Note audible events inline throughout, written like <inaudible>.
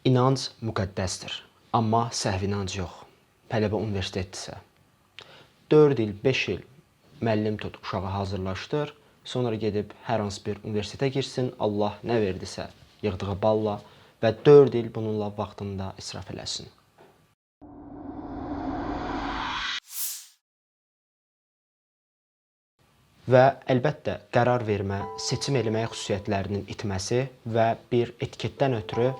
İnanc müqəddəsdir, amma səhv inanc yox. Tələbə universitetdirsə. 4 il, 5 il müəllim tut, uşağı hazırlaşdır, sonra gedib hər hansı bir universitetə girsin, Allah nə verdisə yığdığı balla və 4 il bununla vaxtını da israf eləsin. və əlbəttə qərar vermə, seçim eləmə xüsusiyyətlərinin itməsi və bir etiketdən ötürü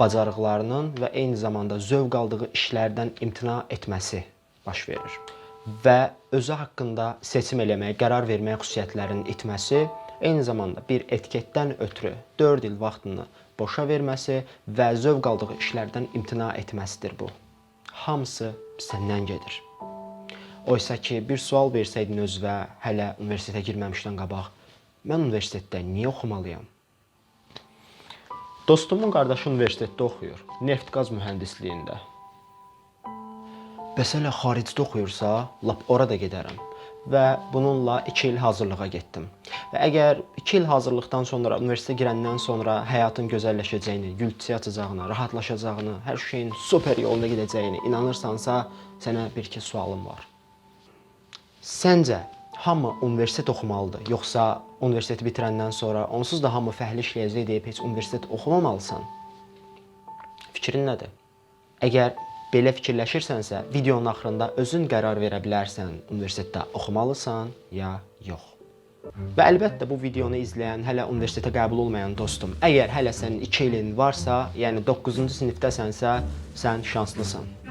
bacarıqlarının və eyni zamanda zövq aldığı işlərdən imtina etməsi baş verir. Və özü haqqında seçim eləməyə, qərar verməyə xüsusiyyətlərinin itməsi eyni zamanda bir etiketdən ötürü 4 il vaxtını boşa verməsi və zövq aldığı işlərdən imtina etməsidir bu. Hamısı səndən gedir. Oysa ki, bir sual versəydin özünə hələ universitetə girməmişdən qabaq, mən universitetdə niyə oxumalıyam? Dostumun qardaşı universitetdə oxuyur, neft-qaz mühəndisliyində. Bəs hələ xaricdə oxuyursa, lap ora da gedərəm və bununla 2 il hazırlığa getdim. Və əgər 2 il hazırlıqdan sonra universitetə girəndən sonra həyatın gözəlləşəcəyini, gül çiçəyi açacağına, rahatlaşacağını, hər şeyin super yolunda gedəcəyini inanırsansa, sənə bir iki sualım var. Səncə hamı universitet oxumalıdır, yoxsa universiteti bitirəndən sonra onsuz da hamı fəhlə işləyəcək deyib heç universitet oxumamalısan? Fikrin nədir? Əgər belə fikirləşirsənsə, videonun axırında özün qərar verə bilərsən, universitetdə oxumalısan ya yox. Və əlbəttə bu videonu izləyən, hələ universitetə qəbul olmayan dostum, əgər hələ sənin 2 ilin varsa, yəni 9-cu sinifdəsənsə, sən şanslısan.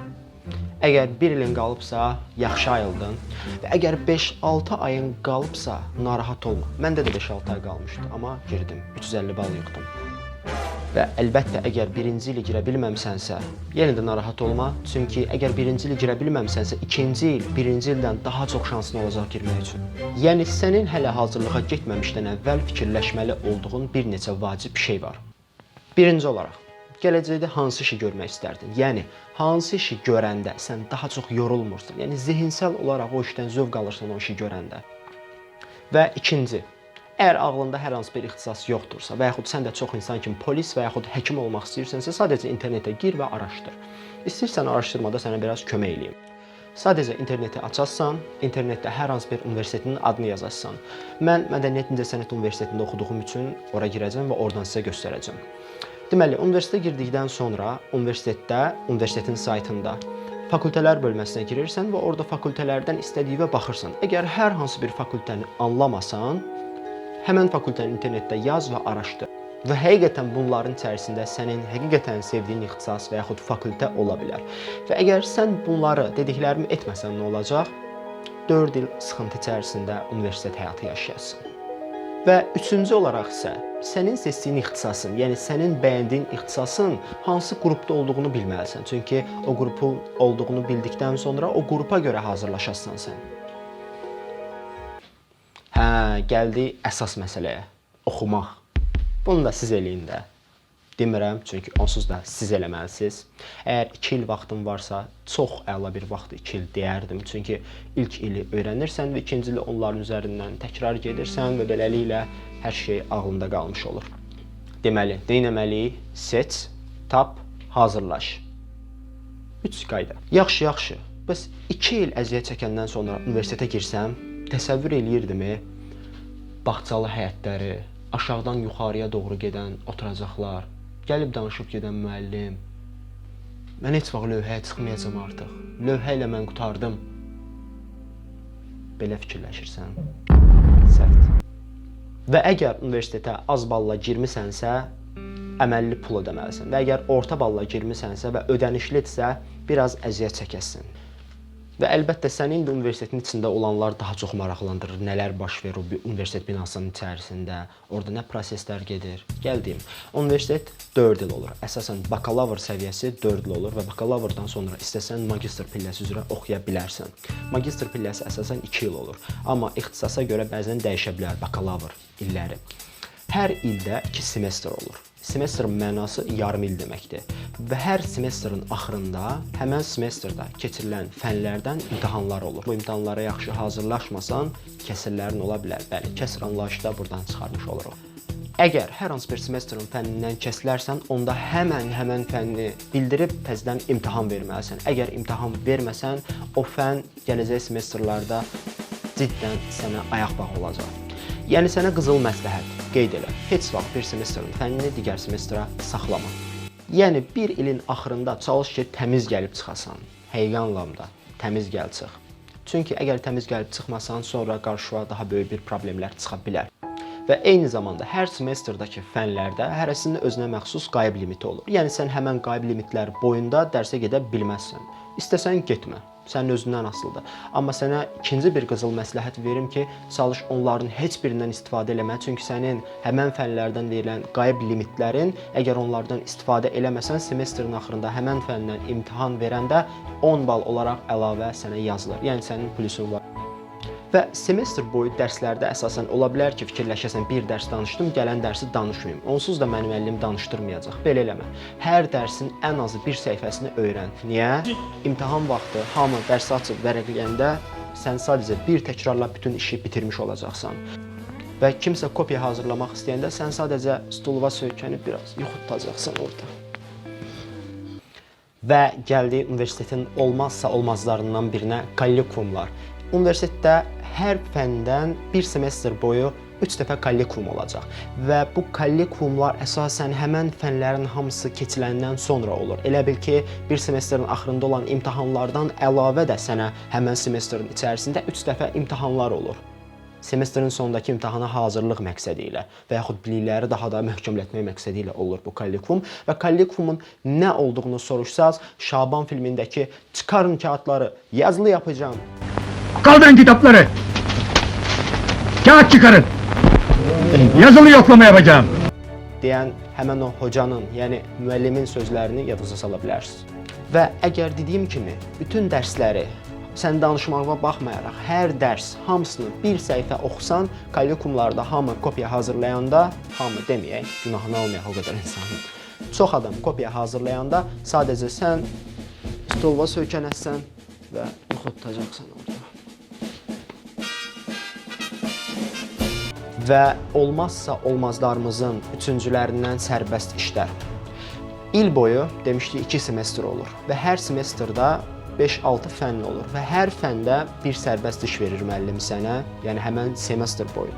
Əgər 1 ilin qalıbsa, yaxşı ayıldın. Və əgər 5-6 ayın qalıbsa, narahat olma. Məndə də 5-6 ay qalmışdı, amma girdim. 350 bal yığdım. Və əlbəttə əgər 1-ci ili girə bilməmisənsə, yenə də narahat olma, çünki əgər 1-ci ili girə bilməmisənsə, 2-ci il 1-ci ildən daha çox şansın olacaq girmək üçün. Yəni sənin hələ hazırlığa getməmişdən əvvəl fikirləşməli olduğun bir neçə vacib şey var. Birinci olaraq, gələcəkdə hansı işi görmək istərdin? Yəni hansı işi görəndə sən daha çox yorulmursan? Yəni zehinsel olaraq o işdən zövq alırsan o işi görəndə. Və ikinci, əgər ağlında hər hansı bir ixtisas yoxdursa və yaxud sən də çox insan kimi polis və yaxud həkim olmaq istəyirsənsə, sadəcə internetə gir və araşdır. İstəyirsən araşdırmada sənə biraz kömək eləyim. Sadəcə interneti açarsan, internetdə hər hansı bir universitetin adını yazasan. Mən Mədəniyyət İncəsənət Universitetində oxuduğum üçün ora girəcəm və oradan sizə göstərəcəm. Deməli, universitetə girdikdən sonra universitetdə, universitetin saytında fakültələr bölməsinə girirsən və orada fakültələrdən istədiyinə baxırsan. Əgər hər hansı bir fakültəni anlamasan, həmin fakültəni internetdə yaz və araşdır. Və həqiqətən bunların içərisində sənin həqiqətən sevdiyin ixtisas və yaxud fakültə ola bilər. Və əgər sən bunları dediklərimi etməsən nə olacaq? 4 il sıxıntı içərisində universitet həyatı yaşayasın. Və üçüncü olaraq isə sənin seçdiyin ixtisasın, yəni sənin bəyəndiyin ixtisasın hansı qrupda olduğunu bilməlisən. Çünki o qrupun olduğunu bildikdən sonra o qrupa görə hazırlaşasan sən. Hə, gəldi əsas məsələyə. Oxumaq. Bunu da siz eləyin də. Demirəm, çünki onsuz da siz eləməlisiniz. Əgər 2 il vaxtın varsa, çox əla bir vaxt 2 il deyərdim. Çünki ilk ili öyrənirsən və ikinci ili onların üzərindən təkrar gedirsən və beləliklə hər şey ağlında qalmış olur. Deməli, nə etməliyik? Seç, tap, hazırlaş. 3 qayda. Yaxşı, yaxşı. Bəs 2 il əziyyət çəkəndən sonra universitetə girsəm, təsəvvür eləyirdimi? Bağçalı həyətləri, aşağıdan yuxarıya doğru gedən oturacaqlar, gəlib danışıb gedən müəllim. Mən heç vaxt lövhəyə çıxmayacağam artıq. Lövhə ilə mən qutardım. Belə fikirləşirsən? Səhvdir. Və əgər universitetə az balla girmisənsə, əməlli pul ödəməlisən. Və əgər orta balla girmisənsə və ödənişlidirsə, biraz əziyyət çəkəsən. Və əlbəttə səni indi universitetin içində olanlar daha çox maraqlandırır. Nələr baş verir o universitet binasının içərisində, orada nə proseslər gedir. Gəldim. Universitet 4 il olur. Əsasən bakalavr səviyyəsi 4 il olur və bakalavrdan sonra istəsən magistr pilləsi üzrə oxuya bilərsən. Magistr pilləsi əsasən 2 il olur. Amma ixtisasa görə bəzən dəyişə bilər bakalavr illəri. Hər ildə 2 semestr olur. Semestrin mənası yarım il deməkdir. Və hər semestrin axırında həmin semestrdə keçirilən fənlərdən imtahanlar olur. Bu imtahanlara yaxşı hazırlaşmasan, kəsirlərin ola bilər. Bəli, kəsr anlayışı da burdan çıxarmış oluruq. Əgər hər hansı bir semestrın fənnindən kəsilərsən, onda həmən həmən fənni bildirib təzədən imtahan verməlisən. Əgər imtahan verməsən, o fənn gələcək semestrlarda ciddən sənə ayaq bağı olacaq. Yəni sənə qızıl məsləhət qeyd elə. Heç vaxt bir semestrin fənnini digər semestra saxlama. Yəni bir ilin axırında çalış ki, təmiz gəlib çıxasan. Həqiqi anlamda təmiz gəl çıx. Çünki əgər təmiz gəlib çıxmasan, sonra qarşıya daha böyük bir problemlər çıxa bilər. Və eyni zamanda hər semestrdakı fənlərdə hərəsinin özünə məxsus qayıb limiti olur. Yəni sən həmən qayıb limitlər boyunda dərsə gedə bilməzsən. İstəsən getmə. Sənin özündən asılıdır. Amma sənə ikinci bir qızıl məsləhət verim ki, çalış onların heç birindən istifadə eləmə. Çünki sənin həmən fənlərdən verilən qayıb limitlərin, əgər onlardan istifadə eləməsən, semestrin axırında həmən fəndən imtahan verəndə 10 bal olaraq əlavə sənə yazılır. Yəni sənin plusun var. Və semestr boyu dərslərdə əsasən ola bilər ki, fikirləşəsən bir dərs danışdım, gələn dərsi danışmayım. Onsuz da mənim müəllim danışdırmayacaq. Belə eləmə. Hər dərsin ən azı bir səhifəsini öyrən. Niyə? İmtahan vaxtı hamı dərsi açıb vərəqləyəndə sən sadəcə bir təkrarla bütün işi bitirmiş olacaqsan. Və kimsə kopya hazırlamaq istəyəndə sən sadəcə stulva söykənib biraz yuxutacaqsan orada. Və gəldi universitetin olmazsa olmazlarından birinə kolloquiumlar. Universitetdə hər fəndən bir semestr boyu 3 dəfə kolloquium olacaq və bu kolloquiumlar əsasən həmən fənlərin hamısı keçiləndən sonra olur. Elə bil ki, bir semestrin axırında olan imtahanlardan əlavə də sənə həmən semestrin içərisində 3 dəfə imtahanlar olur semestrin sonundakı imtahana hazırlıq məqsədi ilə və yaxud bilikləri daha da möhkəmlətmək məqsədi ilə olur bu kolloquium və kolloquiumun nə olduğunu soruşsaz, Şaban filmindəki çıxarın kağıtları yazılı yapacağım Kaldırın kitapları. Kağıt çıkarın. Yazılı yoklama yapacağım. deyən həmin o hocanın, yəni müəllimin sözlərini yadınıza sala bilərsiniz. Və əgər dediyim kimi bütün dərsləri sən danışmağına baxmayaraq hər dərs hamısını bir səhifə oxusan, kolloquiumlarda hamı kopya hazırlayanda, hamı deməyək, günahını almayaq o qədər insanın. Çox adam kopya hazırlayanda sadəcə sən stolva söykənəsən və yuxutacaqsan orada. Və olmazsa olmazlarımızın üçüncülərindən sərbəst işlər. İl boyu demişdik 2 semestr olur və hər semestrda 5-6 fənn olur və hər fəndə bir sərbəst iş verir müəllim sənə, yəni həmin semestr boyu.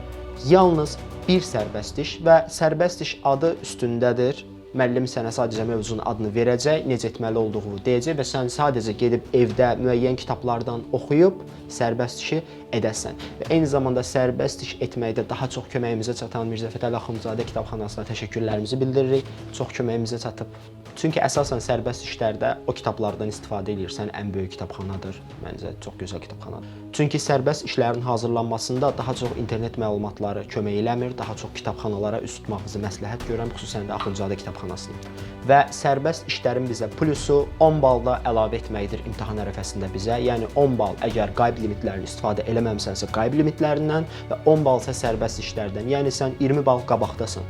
Yalnız bir sərbəst iş və sərbəst iş adı üstündədir. Müəllim sənə sadəcə mövzunun adını verəcək, necə etməli olduğunu deyəcək və sən sadəcə gedib evdə müəyyən kitablardan oxuyub sərbəst işi edəsən. Və eyni zamanda sərbəst iş etməkdə daha çox köməyimizə çatan Mirzə Fətəli Axundzadə kitabxanasına təşəkkürlərimizi bildiririk. Çox köməyimizə çatıb. Çünki əsasən sərbəst işlərdə o kitablardan istifadə edirsən, ən böyük kitabxanadır. Məncə çox gözəl kitabxanadır. Çünki sərbəst işlərin hazırlanmasında daha çox internet məlumatları kömək eləmir, daha çox kitabxanalara üst tutmağınızı məsləhət görürəm, xüsusən də Axundzadə kitabxanasını. Və sərbəst işlərin bizə plusu 10 balda əlavə etməkdir imtahan ərəfəsində bizə. Yəni 10 bal əgər qayıb limitlərini istifadə eləməmisənsə qayıb limitlərindən və 10 balsa sərbəst işlərdən. Yəni sən 20 bal qabaqdasan.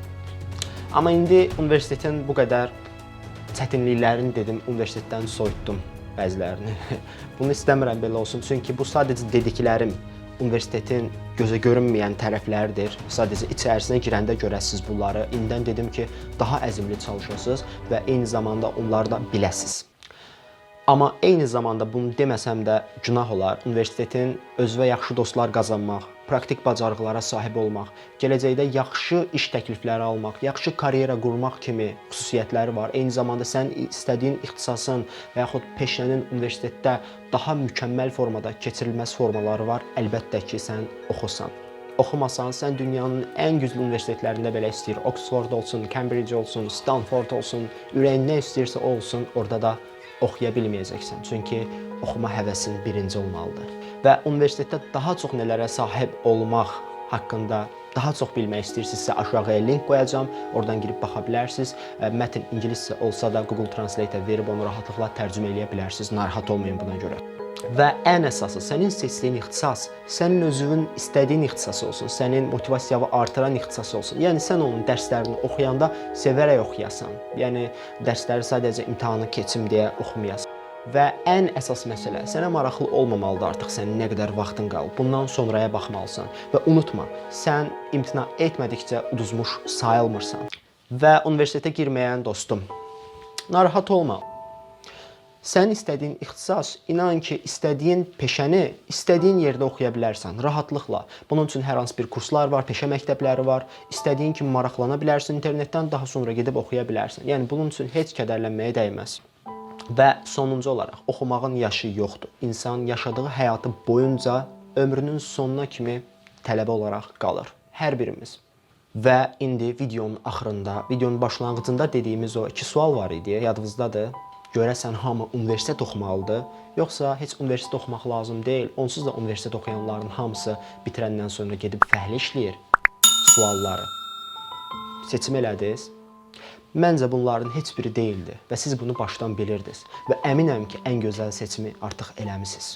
Amma indi universitetin bu qədər çətinliklərini dedim, universitetdən soyutdum bəzilərini. <laughs> Bunu istəmirəm belə olsun, çünki bu sadəcə dediklərim universitetin gözə görünməyən tərəfləridir. Sadəcə içərisinə girəndə görəsiz bunları. İndən dedim ki, daha əzmli çalışasınız və eyni zamanda onları da biləsiz. Amma eyni zamanda bunu deməsəm də günah olar. Universitetin özünə yaxşı dostlar qazanmaq, praktik bacarıqlara sahib olmaq, gələcəkdə yaxşı iş təklifləri almaq, yaxşı karyera qurmaq kimi xüsusiyyətləri var. Eyni zamanda sən istədiyin ixtisasın və yaxud peşənin universitetdə daha mükəmməl formada keçirilməsi formaları var. Əlbəttə ki, sən oxusan. Oxumasan, sən dünyanın ən güclü universitetlərində belə istəyir. Oxford olsun, Cambridge olsun, Stanford olsun, ürəyin nə istəyirsə olsun, orada da oxuya bilməyəcəksən. Çünki oxuma həvəsin birinci olmalıdır. Və universitetdə daha çox nələrə sahib olmaq haqqında daha çox bilmək istəyirsinizsə aşağıya link qoyacağam. Oradan girib baxa bilərsiniz. Mətn ingiliscə olsa da Google Translate verib onu rahatlıqla tərcümə eləyə bilərsiniz. Narahat olmayın buna görə. Və ən əsası sənin seçdiyin ixtisas sənin özünün istədiyin ixtisas olsun, sənin motivasiyanı artıran ixtisas olsun. Yəni sən onun dərslərini oxuyanda sevərək oxuyasan. Yəni dərsləri sadəcə imtahanı keçim deyə oxumayasan. Və ən əsas məsələ, sənə maraqlı olmamalıdır artıq sənin nə qədər vaxtın qalıb. Bundan sonraya baxmalısan və unutma, sən imtina etmədikcə uduzmuş sayılmırsan. Və universitetə girməyən dostum, narahat olma. Sən istədiyin ixtisas, inan ki, istədiyin peşəni istədiyin yerdə oxuya bilərsən, rahatlıqla. Bunun üçün hər hansı bir kurslar var, peşə məktəbləri var. İstədiyin kimi maraqlana bilərsən, internetdən daha sonra gedib oxuya bilərsən. Yəni bunun üçün heç kədərlənməyə dəyməz. Və sonuncu olaraq, oxumağın yaşı yoxdur. İnsan yaşadığı həyatı boyunca ömrünün sonuna kimi tələbə olaraq qalır. Hər birimiz. Və indi videonun axırında, videonun başlanğıcında dediyimiz o iki sual var idi, yadınızdadır? Görəsən hamı universitet oxumalıdır, yoxsa heç universitet oxumaq lazım deyil? Onsuz da universitet oxuyanların hamısı bitirəndən sonra gedib fəhlə işləyir. Sualları. Seçim elədiniz? Məncə bunların heç biri deyildi və siz bunu başdan bilirdiniz və əminəm ki, ən gözəl seçimi artıq eləmisiniz.